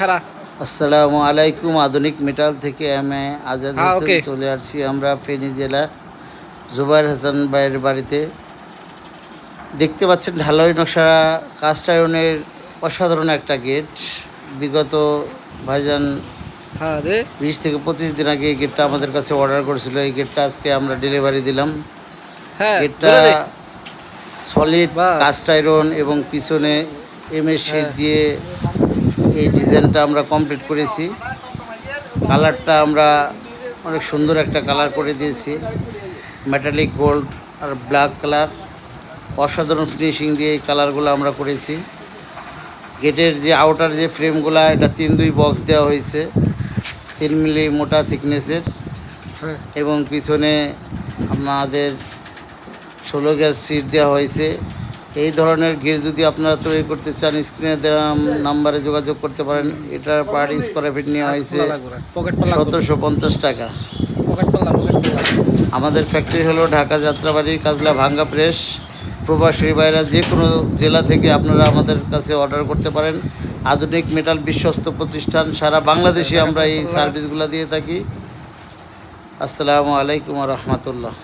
খারা আসসালামু আলাইকুম আধুনিক মেটাল থেকে আমি আজাদ হ্যাঁ, হোসেন চলে আসছি আমরা ফেনী জেলা জুবাইর হাসান ভাইয়ের বাড়িতে। দেখতে পাচ্ছেন ঢালাই নকশা কাস্ট অসাধারণ একটা গেট। বিগত ভাইজান হ্যাঁ বিশ থেকে পঁচিশ দিন আগে এই গেটটা আমাদের কাছে অর্ডার করেছিল। এই গেটটা আজকে আমরা ডেলিভারি দিলাম। হ্যাঁ গেটটা সলিড বাহ। কাস্ট আয়রন এবং পিছনে এম এস শেড। দিয়ে এই ডিজাইনটা আমরা কমপ্লিট করেছি। কালারটা আমরা অনেক সুন্দর একটা কালার করে দিয়েছি। মেটালিক গোল্ড আর ব্ল্যাক কালার। অসাধারণ ফিনিশিং দিয়ে এই কালারগুলো আমরা করেছি। গেটের যে আউটার যে ফ্রেমগুলো, এটা তিন দুই বক্স দেওয়া হয়েছে। তিন মিলি মোটা থিকনেসের। এবং পিছনে আমাদের ষোলো গ্যাস সিট দেওয়া হয়েছে। এই ধরনের গেট যদি আপনারা তৈরি করতে চান স্ক্রিনে দেওয়া নাম্বারে যোগাযোগ করতে পারেন। এটার পার স্কোয়ার ফিট নেওয়া হয়েছে সতেরোশো পঞ্চাশ টাকা। আমাদের ফ্যাক্টরি হলো ঢাকা যাত্রাবাড়ি, কাজলা ভাঙ্গা প্রেস প্রবাসী বাইরা যে কোনো জেলা থেকে আপনারা আমাদের কাছে অর্ডার করতে পারেন। আধুনিক মেটাল বিশ্বস্ত প্রতিষ্ঠান। সারা বাংলাদেশে আমরা এই সার্ভিসগুলো দিয়ে থাকি। আসসালামু আলাইকুম রহমতুল্লাহ।